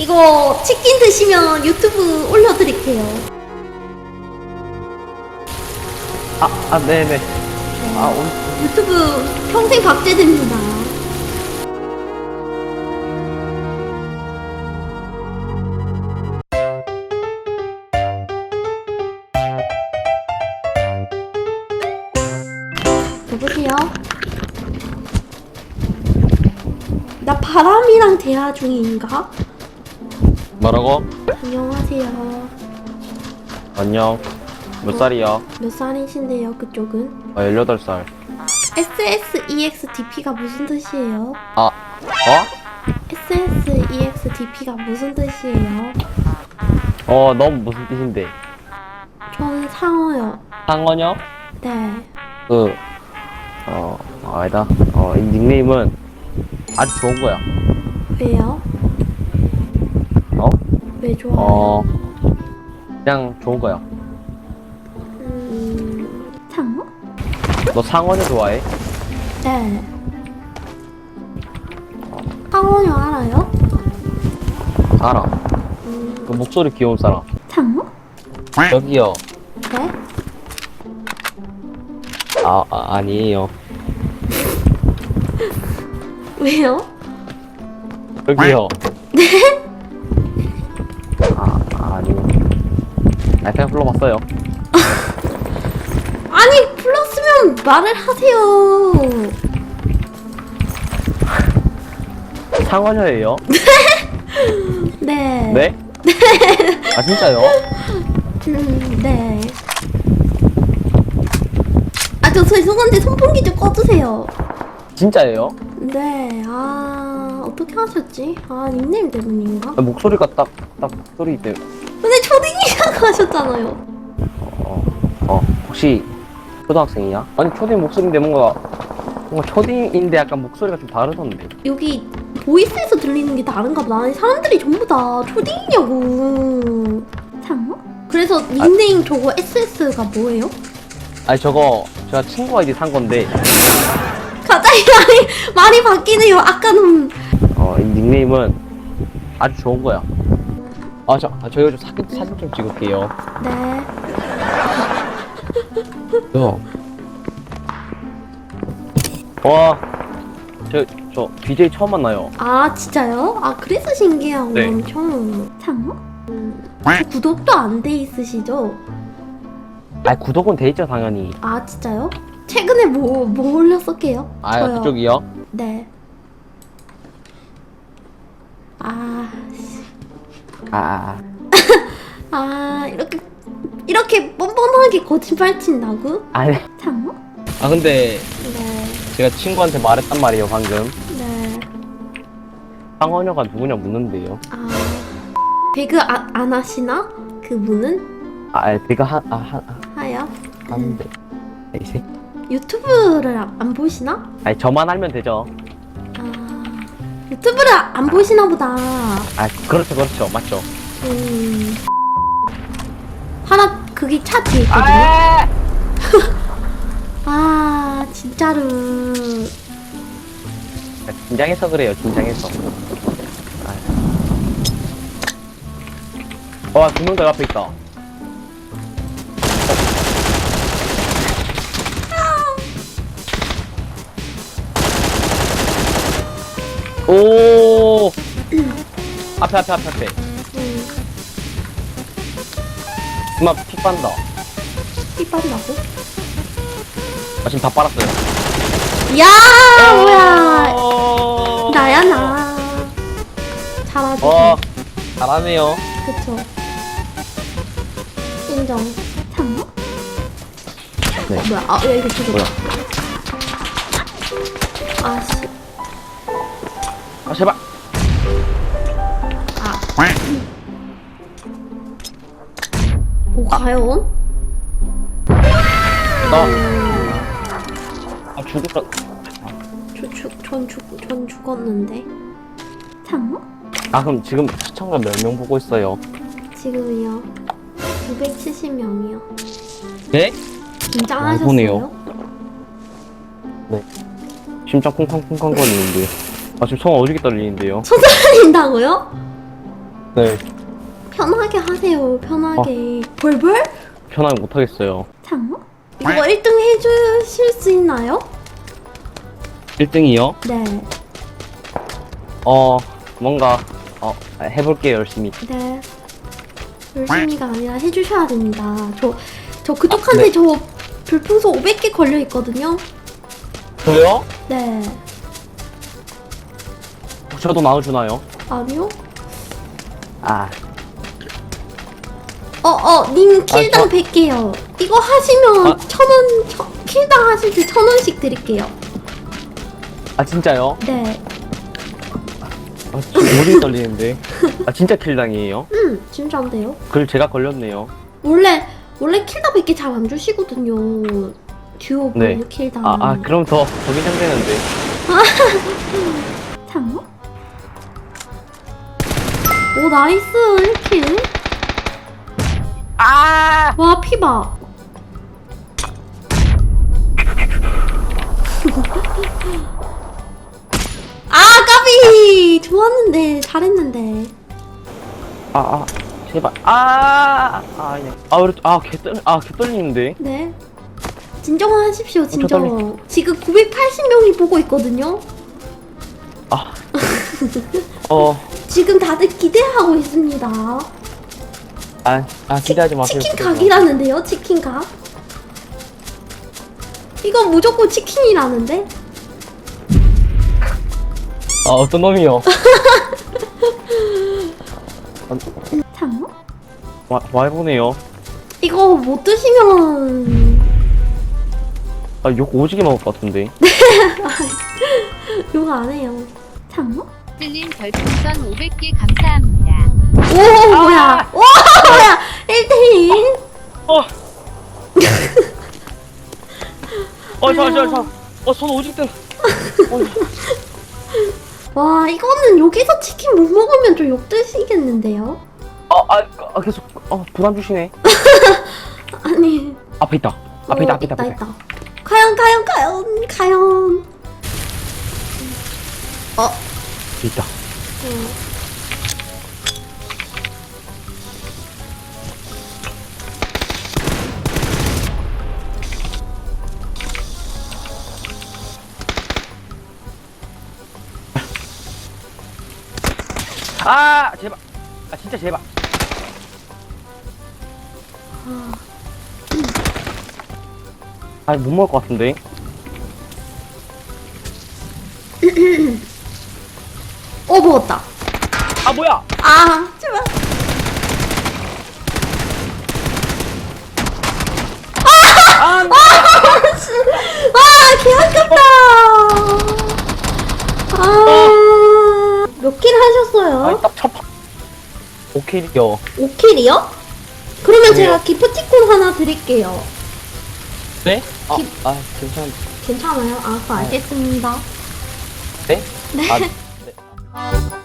이거 치킨 드시면 유튜브 올려드릴게요. 아, 아, 네네. 아, 오늘, 유튜브 평생 박제됩니다. 여보세요? 나 바람이랑 대화 중인가? 뭐라고? 안녕하세요. 안녕. 몇 살이야? 몇 살이신데요, 그쪽은? 아, 18살. SSEXDP가 무슨 뜻이에요? 아, 어? SSEXDP가 무슨 뜻이에요? 어, 넌 무슨 뜻인데? 저는 상어요. 상어녀? 네. 그, 어, 아, 아니다. 어, 이 닉네임은 아주 좋은 거야. 왜요? 어? 왜 좋아요? 어, 그냥 좋은 거야. 음, 상어? 너 상어녀 좋아해? 네. 상어요 알아요? 알아. 음, 그 목소리 귀여운 사람. 상어? 저기요. 네? 아, 아 아니에요. 왜요? 저기요. 네? 아, 그냥 불러봤어요. 아니 불렀으면 말을 하세요. 상어녀예요? 네. 네? 아, 진짜요? 음, 네. 아, 저 죄송한데 선풍기 좀 꺼주세요. 진짜예요? 네, 아, 어떻게 하셨지? 아, 닉네임 때문인가? 아, 목소리가 딱, 딱 목소리 때문에. 근데 초딩이라고 하셨잖아요. 어, 어, 혹시 초등학생이야? 아니, 초딩 목소리인데 뭔가, 뭔가 초딩인데 약간 목소리가 좀 다르던데. 여기 보이스에서 들리는 게 다른가 보다. 아니, 사람들이 전부 다 초딩이냐고. 상어? 그래서 닉네임 저거 SS가 뭐예요? 아니, 저거, 제가 친구 아이디 산 건데, 갑자기 말이, 말이 바뀌네요. 아까는. 어, 이 닉네임은 아주 좋은 거야. 아, 저, 아, 저희가 좀 사진, 사진 좀 찍을게요. 네. 저. 와, 저, 저, BJ 처음 만나요. 아, 진짜요? 아, 그래서 신기하고 네. 엄청. 상어? 음, 구독도 안 돼 있으시죠? 아, 구독은 돼 있죠, 당연히. 아, 진짜요? 최근에 뭐, 뭐 올렸었게요? 아, 저요. 그쪽이요? 네. 아, 씨. 아, 아, 아, 이렇게, 이렇게 뻔뻔하게 거짓말 친다고? 아. 아니. 상어? 아, 근데 네, 제가 친구한테 말했단 말이에요, 방금. 네. 상어녀가 누구냐 묻는데요. 아, 배그 아, 안 하시나? 그분은? 아, 내가 한, 아, 한, 하요? 하는데. 이제. 유튜브를 안, 안 보시나? 아니, 저만 알면 되죠. 아, 유튜브를 안 보시나 보다. 아, 그렇죠, 그렇죠. 맞죠. 음. 하나, 그게 차 뒤에 있거든요. 아! 아, 진짜로. 긴장해서 그래요, 긴장해서. 아. 와, 두명다 앞에 있다. 오! 앞에, 앞에, 앞에, 앞에. 음, 그만 픽 빤다. 피 빠진다고? 아, 지금 다 빨았어요. 야, 뭐야. 오! 나야, 나. 잘하지. 어, 잘하네요. 그쵸. 인정. 참나? 네. 어, 뭐야. 아, 야, 이거 저거. 뭐야? 아, 씨. 아, 제발. 아. 오, 과연? 나. 아, 죽었다. 저, 죽, 전 죽, 전 죽었는데. 참나? 아, 그럼 지금 시청자 몇 명 보고 있어요? 지금이요. 970명이요. 네? 긴장하셨어요? 보네요. 심장 쿵쾅쿵쾅 거리는데. 아, 지금 손 어지게 떨리는데요? 소설인다고요? 네. 편하게 하세요. 편하게. 벌벌? 편하게 못 하겠어요. 장어? 이거 1등 해주실 수 있나요? 1등이요? 네. 어, 뭔가, 어, 해볼게요, 열심히. 네. 열심히가 아니라 해주셔야 됩니다. 저, 저 그쪽한테 네. 저 별풍소 500개 걸려 있거든요. 저요? 네. 저도 나와주나요? 아니요? 아, 어, 어, 님 킬당 아, 저- 100개요. 이거 하시면 아. 천 원, 천- 킬당 하실 때 천 원씩 드릴게요. 아, 진짜요? 네. 아, 머리 떨리는데. 아, 진짜 킬당이에요? 음, 진짜인데요? 글 제가 걸렸네요. 원래, 원래 킬당 100개 잘 안 주시거든요. 듀오 네. 킬당. 아, 아, 그럼 더, 더 긴장되는데. 장어? 오, 나이스. 1킬. 아! 와, 피봐. 아, 까비! 좋았는데, 잘했는데. 아, 아, 제발. 아! 아, 예. 아, 그래, 아, 개 떨, 아, 개 떨리는데. 네. 진정하십시오, 저 진정. 지금 980명이 보고 있거든요. 아. 어, 지금 다들 기대하고 있습니다. 아, 아, 기대하지 마세요. 치킨. 각이라는데요, 치킨 각? 이건 무조건 치킨이라는데? 아, 어떤 놈이요? 장어? 와, 와, 해보네요. 이거 못 드시면 아, 욕 오지게 먹을 것 같은데. 욕 안 해요. 장 어? 틀린 별풍선 500개 감사합니다. 오 뭐야? 오 뭐야? 1대1? 어! 어, 저, 저, 저. 어, 손 오직 등. 와 이거는 여기서 치킨 못 먹으면 좀 욕 드시겠는데요? 어, 아, 아, 계속, 어, 부담 주시네. 아니 앞에 있다. 앞에 있다, 어, 앞에 있다, 있다 앞에 있다. 있다. 과연 과연 과연 과연 어? 앞에 있다. 아, 제발. 아, 진짜 제발. 아, 못 먹을 것 같은데. 어 먹었다. 아, 뭐야? 아 제발. 아, 아, 개 아깝다. 아, 몇 킬 하셨어요? 아니, 딱 첫. 파- 오케이요. 5킬이요? 그러면 네. 제가 기프티콘 하나 드릴게요. 네? 아, 기- 아, 괜찮. 괜찮아요? 아, 알겠습니다. 네? 네. 아, 네.